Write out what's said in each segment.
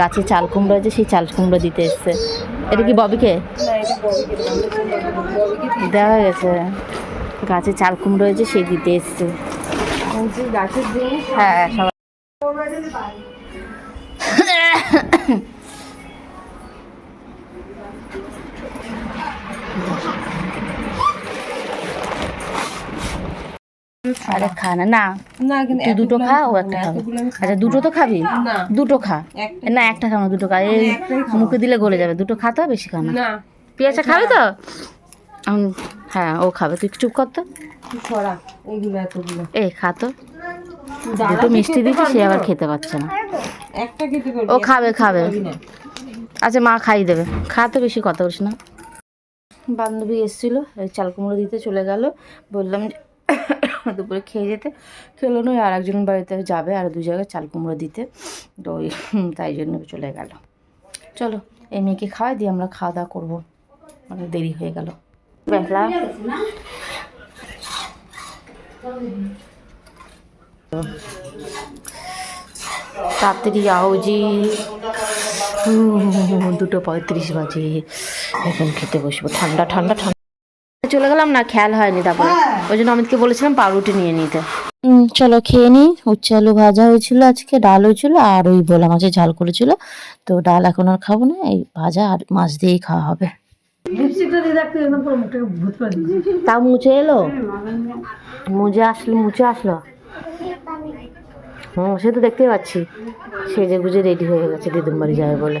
গাছে চাল কুমড়ো আছে, সেই চাল কুমড়ো দিতে এসছে। এটা কি ববিকে? দেওয়া গেছে। গাছে চাল কুমড়ো আছে, সেই দিতে এসছে। হ্যাঁ সবাই আরে খা না না। তুই দুটো খা ও একটা খাব আচ্ছা দুটো তো খাবি? দুটো খা। না একটা খাও না দুটো খা। এই মুখে দিলে গলে যাবে দুটো খা তো বেশি খা না। পেঁয়াজটা খাবে তো? হ্যাঁ ও খাবে। তুই চুপ কর তো। তুই ছড়া এইগুলো এতগুলো। এ খা তো। দুটো মিষ্টি দিচ্ছি সে আবার খেতে পারছে না। ও খাবে, খাবে। আচ্ছা মা খাই দেবে। খা তো বেশি কথা বলিস না। বান্ধবী এসেছিল চাল কুমড়ো দিতে চলে গেল। বললাম দুপুরে খেয়ে যেতে। খেলো না, আর একজন বাড়িতে যাবে, আর দু জায়গায় চাল কুমড়ো দিতে। তো তাই জন্য চলে গেল। চলো, এই মেয়েকে খাওয়াই দিয়ে আমরা খাওয়া দাওয়া করব। অনেক দেরি হয়ে গেল। তাড়াতাড়ি আও জি। দুটো পঁয়ত্রিশ বাজে। এখন খেতে বসবো। ঠান্ডা ঠান্ডা ঠান্ডা। চলে গেলাম না, খেয়াল হয়নি তারপরে। ওই জন্য অমিতকে বলেছিলাম পাউরুটি নিয়ে নিতে চলো খেয়ে নিই উচ্ছে আলু ভাজা হয়েছিল আজকে ডাল হয়েছিল আর ওই ভোলা মাছের ঝাল করেছিল তো ডাল এখন আর খাব না এই ভাজা আর মাছ দিয়েই খাওয়া হবে তা মুছে এলো মুছে আসলো মুছে আসলো হুম সে তো দেখতেই পাচ্ছি সেজে গুজে রেডি হয়ে গেছে দিদুন বাড়ি যাবে বলে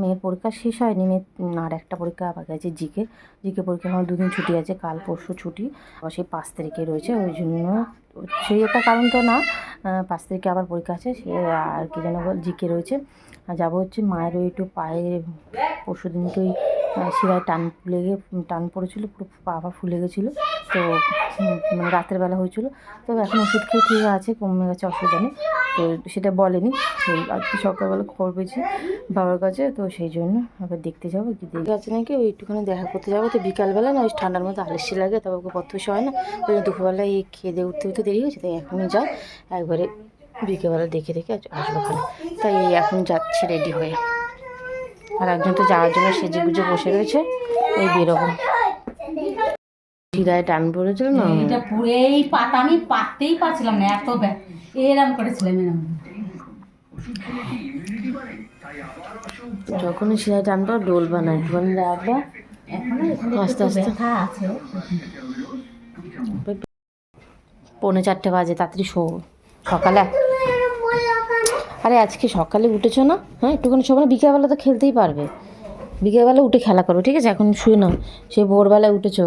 মেয়ের পরীক্ষা শেষ হয়নি মেয়ের আর একটা পরীক্ষা বাকি আছে জিকে। জিকে পরীক্ষা আমার দুদিন ছুটি আছে কাল পরশু ছুটি। আবার সেই পাঁচ তারিখে রয়েছে ওই জন্য সেই একটা কারণ তো না। পাঁচ তারিখে আবার পরীক্ষা আছে সে আর কি যেন জিকে রয়েছে। আর যাব হচ্ছে মায়ের ওই একটু পায়ে পরশু দিনকে ওই আহ, শিরায় টান লেগে টান পড়েছিল পুরো পা পা ফুলে গেছিল। তো মানে রাতের বেলা হয়েছিল। তো এখন ওষুধ খেয়ে ঠিক আছে কমে গেছে অসুবিধা নেই। তো সেটা বলেনি। সেই আজকে সকালবেলা খবর পেয়েছি বাবার কাছে, তো সেই জন্য আবার দেখতে যাব, কি দেখে আছে নাকি, ওই একটুখানি দেখা করতে যাব। তো বিকালবেলা না, ওই ঠান্ডার মধ্যে আলসি লাগে তবে ওকে পথ হয় না, ওই জন্য দুপুরবেলা এই খেয়ে দিয়ে উঠতে উঠতে দেরি হয়েছে, তাই এখনই যাই। একবারে বিকেলবেলা দেখে দেখে আস- আসব ওখানে। তাই এখন যাচ্ছে রেডি হয়ে। আর একজন তো যাওয়ার জন্য সেজে গুজে বসে রয়েছে, ওই বেরোবো। টান পড়েছিল না। এটা পুরো এই পাতা, আমি পাততেই পারছিলাম না, এত ব্যা এরম করেছিলাম এরম যখনই শিরায় টান পড়ে ডোল বানাই একটুখানি রাখবা আস্তে আস্তে। পৌনে চারটে বাজে তাড়াতাড়ি শো। সকালে। আরে আজকে সকালে উঠেছো না? হ্যাঁ একটুখানি শোবো না বিকেলবেলা তো খেলতেই পারবে। বিকেলবেলা উঠে খেলা করো ঠিক আছে? এখন শুয়ে নাও। সে ভোরবেলায় উঠেছো।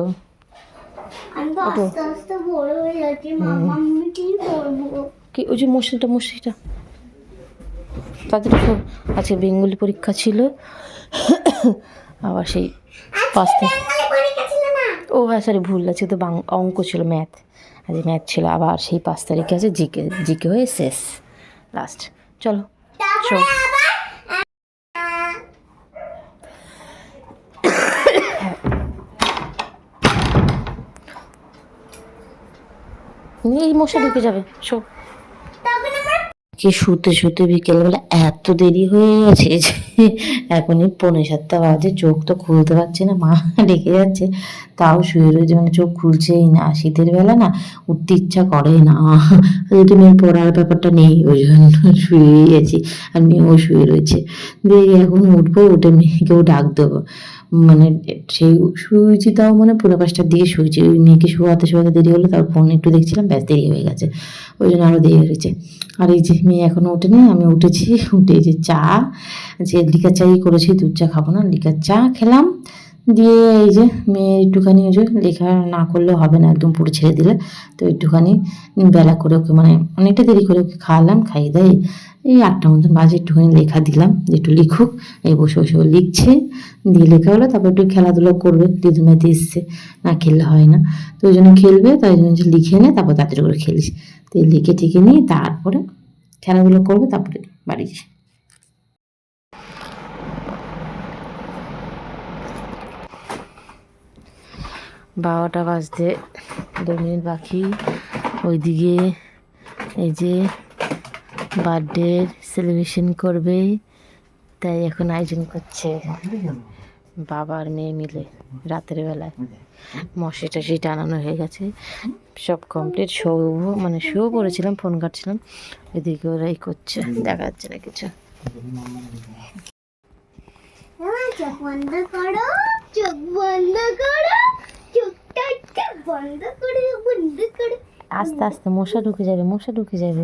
আমি কি ওই যে মশলিটা মশলিটা তাদের শো আজকে বেঙ্গলি পরীক্ষা ছিল। আবার সেই পাঁচ থেকে পরীক্ষা ছিল না? ও হ্যাঁ সরি ভুল আছে তো বাং অঙ্ক ছিল ম্যাথ আজ ম্যাথ ছিল আবার সেই পাঁচ তারিখে আছে জিকে জিকে হয়ে শেষ লাস্ট চলো চো এই মশা ঢুকে যাবে শো। কি শুতে শুতে বিকেলবেলা এত দেরি হয়ে গেছে যে এখনই পৌনে সাতটা বাজে, চোখ তো খুলতে পারছে না, মা ডেকে যাচ্ছে। তাও শুয়ে রয়েছে মানে চোখ খুলছেই না। শীতের বেলা না, উঠতে ইচ্ছা করে না। যেহেতু মেয়ের পড়ার ব্যাপারটা নেই, ওই জন্য শুয়েই গেছি আর মেয়েও শুয়ে রয়েছে। দিয়ে এখন উঠবো, উঠে মেয়েকেও ডাক দেবো। মানে সেই শুয়েছি তাও মানে পুরো পাঁচটার দিকে শুয়েছি ওই মেয়েকে শোয়াতে শোয়াতে দেরি হলো তার ফোন একটু দেখছিলাম, ব্যাস দেরি হয়ে গেছে। ওই জন্য আরও দেরি হয়েছে। আর এই যে মেয়ে এখনও ওঠেনি, আমি উঠেছি, উঠে যে চা, যে লিকার চাই করেছি, দুধ চা খাব না, লিকার চা খেলাম। দিয়ে এই যে মেয়ে একটুখানি ওই যে লেখা না করলেও হবে না, একদম পুরো ছেড়ে দিলে। তো একটুখানি বেলা করে ওকে মানে অনেকটা দেরি করে ওকে খাওয়ালাম, খাইয়ে দেয় এই আটটা মতন বাজে একটুখানি লেখা দিলাম একটু লিখুক। এই বসে বসে ও লিখছে, দিয়ে লেখা হলো, তারপর একটু খেলাধুলো করবে দিদিমাইতে এসছে, না খেললে হয় না। তো ওই জন্য খেলবে, তাই জন্য লিখে নে, তারপর তাড়াতাড়ি করে খেলিস। তো লিখে টিখে নিয়ে তারপরে খেলাধুলো করবে, তারপরে বাড়ি যাবে। বারোটা বাজতে, দু মিনিট বাকি। ওইদিকে এই যে বার্থডে সেলিব্রেশন করবে, তাই এখন আয়োজন করছে বাবার মেয়ে মিলে রাতের বেলায়। মশে টসি টানানো হয়ে গেছে, সব কমপ্লিট শো মানে শো করেছিলাম ফোন কাটছিলাম এদিকে ওরাই করছে, দেখা যাচ্ছে না কিছু। চোখ বন্ধ করো, চোখ বন্ধ করো চোখটা একটু বন্ধ করে বন্ধ করে আস্তে আস্তে মশা ঢুকে যাবে মশা ঢুকে যাবে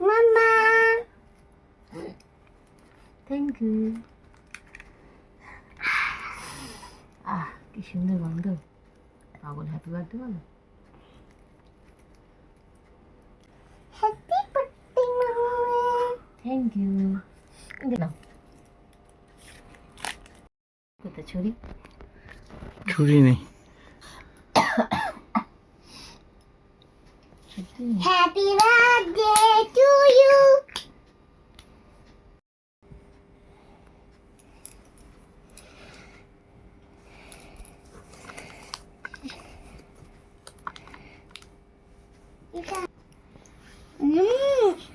মামা থ্যাংক ইউ আহ কি সুন্দর গন্ধ। পাগল হ্যাপি বার্থডে বলো হ্যাপি বার্থডে মামা থ্যাংক ইউ নাও কোথায় ছুরি ছুরি নেই সত্যি happy birthday to you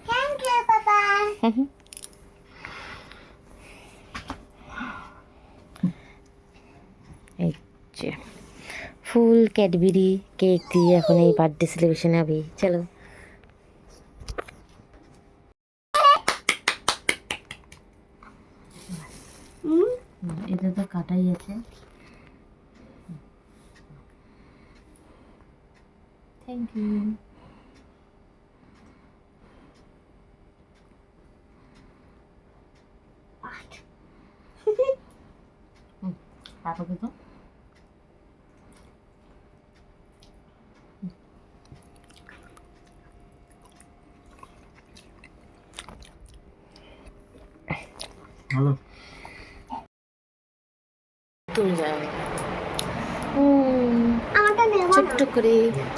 thank you বাবা এই যে ফুল ক্যাডবেরি কেক দিয়ে এখন এই বার্থডে সেলিব্রেশন হবে চলো। এটা তো কাটাই আছে। থ্যাংক ইউ তারপরে তো ভালো। তুমি যাও। ছোট্ট করে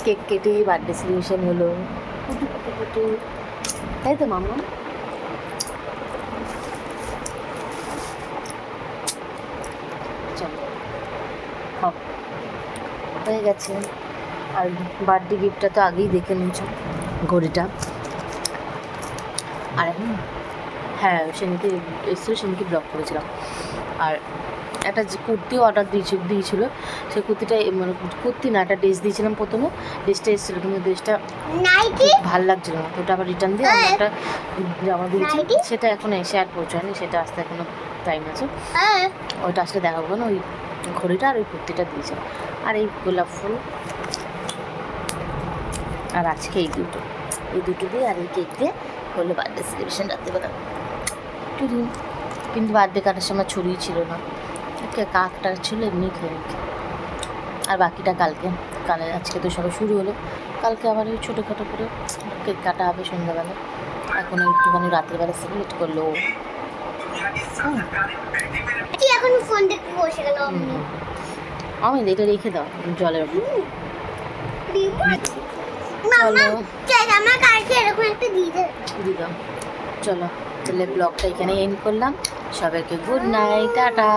কেক কেটে বার্থডে সেলিব্রেশন হলো। তাই তো মামা চলো খাও হয়ে গেছে। আর বার্থডে গিফটটা তো আগেই দেখে নিয়েছো ঘড়িটা। আর এখন? হ্যাঁ সেদিনকে এসেছিল সেদিনকে ব্লক করেছিলাম। আর একটা যে কুর্তি অর্ডার দিয়েছি দিয়েছিলো সেই কুর্তিটা মানে কুর্তি না একটা ড্রেস দিয়েছিলাম প্রথমে। ড্রেসটা এসেছিল কিন্তু ড্রেসটা ভালো লাগছিল না। ওটা আবার রিটার্ন দিয়ে আমি একটা জামা দিয়েছি। সেটা এখন এসে আর পৌঁছায়নি সেটা আসতে এখনও টাইম আছে। ওইটা আসলে দেখাবো না ওই ঘড়িটা আর ওই কুর্তিটা দিয়ে দিয়েছে আর এই গোলাপ ফুল আর আজকে এই দুটো। এই দুটো দিয়ে আর এই কেক দিয়ে হলো বার্থডে সেলিব্রেশন রাত্রিবেলা। টুরি কিন্তু বার্থডে কাটার সময় ছুরি ছিল না। কাকটা ছিল এমনি খেয়ে আর বাকিটা কালকে, কালে আজকে তো সবে শুরু হলো। কালকে আবার ওই ছোটোখাটো করে কেক কাটা হবে সন্ধ্যাবেলা। এখন একটুখানি রাতের রাত্রিবেলা সেলিব্রেট করল আমি এটা রেখে দাও জলের চলো। তাহলে ব্লগটা এখানে এন্ড করলাম। সবাইকে গুড নাইট টাটা।